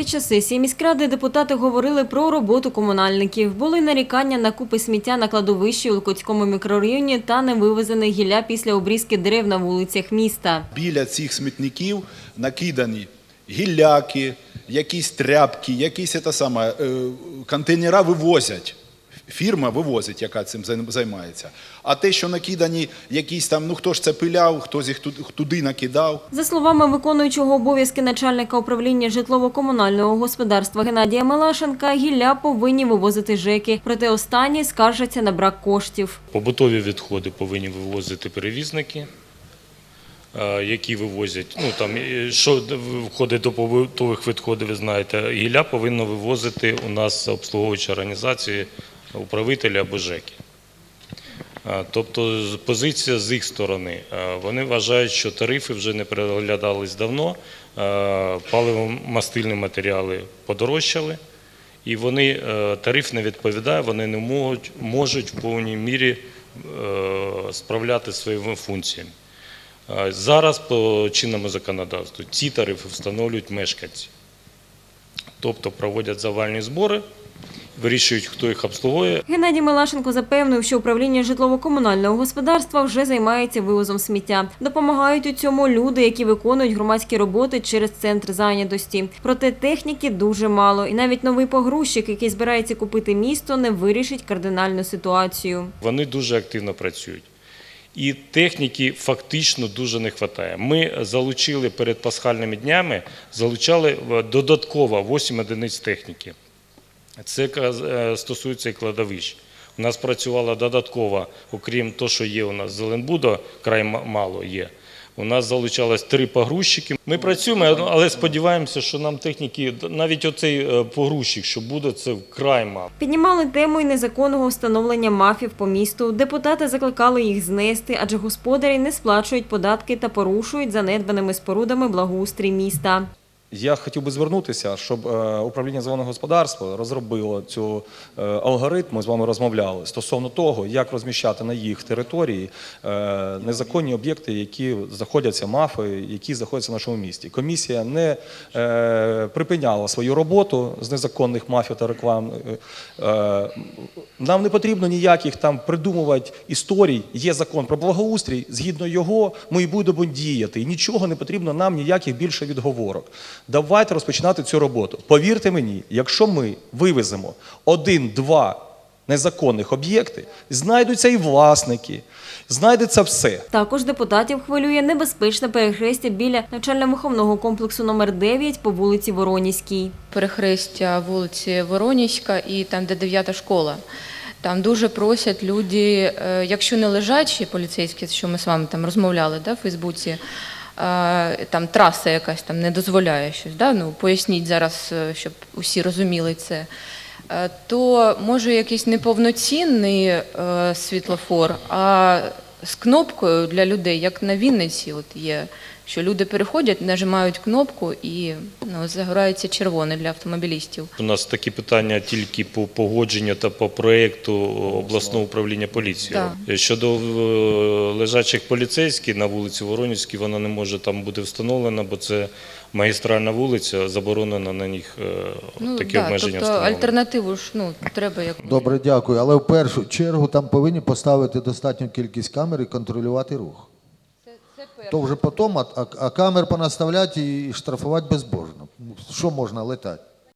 Під час сесії міськради депутати говорили про роботу комунальників. Були нарікання на купи сміття на кладовищі у Локотському мікрорайоні та невивезене гілля після обрізки дерев на вулицях міста. Біля цих смітників накидані гілляки, якісь тряпки, якісь саме, е, контейнера вивозять. Фірма вивозить, яка цим займається. А те, що накидані якісь там, ну хто ж це пиляв, хтось їх ту- туди накидав. За словами виконуючого обов'язки начальника управління житлово-комунального господарства Геннадія Малашенка, гілля повинні вивозити ЖЕКи. Проте останні скаржаться на брак коштів. Побутові відходи повинні вивозити перевізники, е, які вивозять, ну там е, що входить до побутових відходів, ви знаєте, гілля повинно вивозити у нас обслуговуючі організації, управителі або ЖЕКи. Тобто позиція з їх сторони. Вони вважають, що тарифи вже не переглядались давно, паливо-мастильні матеріали подорожчали, і вони, е, тариф не відповідає, вони не можуть, можуть в повній мірі е, справляти своїми функціями. Зараз по чинному законодавству ці тарифи встановлюють мешканці. Тобто проводять завальні збори, вирішують, хто їх обслуговує, Геннадій Малашенко запевнив, що управління житлово-комунального господарства вже займається вивозом сміття. Допомагають у цьому люди, які виконують громадські роботи через центр зайнятості. Проте техніки дуже мало, і навіть новий погрузчик, який збирається купити місто, не вирішить кардинальну ситуацію. Вони дуже активно працюють. І техніки фактично дуже не вистачає. Ми залучили перед пасхальними днями, залучали е, додатково 8 одиниць техніки. Це е, стосується і кладовищ. У нас працювало додатково, окрім того, що є у нас Зеленбуда, край мало є. У нас залучалось три погрузчики. Ми працюємо, але сподіваємося, що нам техніки, навіть оцей е, погрузчик, що буде, це вкрай мало. Піднімали тему й незаконного встановлення мафів по місту. Депутати закликали їх знести, адже господарі не сплачують податки та порушують занедбаними спорудами благоустрій міста. Я хотів би звернутися, щоб е, управління зеленого господарства розробило цю е, алгоритм. Ми з вами розмовляли стосовно того, як розміщати на їх території е, незаконні об'єкти, які знаходяться мафи, які знаходяться в нашому місті. Комісія не припиняла свою роботу з незаконних мафів та реклам. Нам не потрібно ніяких там придумувати історій. Є закон про благоустрій. Згідно його, ми і будемо діяти. І нічого не потрібно нам ніяких більше відговорок. Давайте розпочинати цю роботу. Повірте мені, якщо ми вивеземо один-два незаконних об'єкти, знайдуться і власники, знайдеться все. Також депутатів хвилює небезпечне перехрестя біля навчально-виховного комплексу номер 9 по вулиці Воронізькій. перехрестя вулиці Воронівська і там, де дев'ята школа. Там дуже просять люди, е, якщо не лежачі поліцейські, що ми з вами там розмовляли да, в Фейсбуці, там траса якась там не дозволяє щось. Да? Ну, поясніть зараз, е, щоб усі розуміли це. Е, То може якийсь неповноцінний е, світлофор, а з кнопкою для людей, як на Вінниці, от є, що люди переходять, нажимають кнопку і ну, загорається червоне для автомобілістів. У нас такі питання тільки по погодженню та по проєкту обласного управління поліції. Так. Щодо е, лежачих поліцейських на вулиці Воронівській, вона не може там бути встановлена, бо це магістральна вулиця, заборонено на них е, Ну, такі да, обмеження тобто встановлені. альтернативу ж ну, треба як Добре, дякую. Але в першу чергу там повинні поставити достатню кількість камер і контролювати рух. То вже потім, а, а, камер понаставляти і штрафувати безбожно. Що можна летати?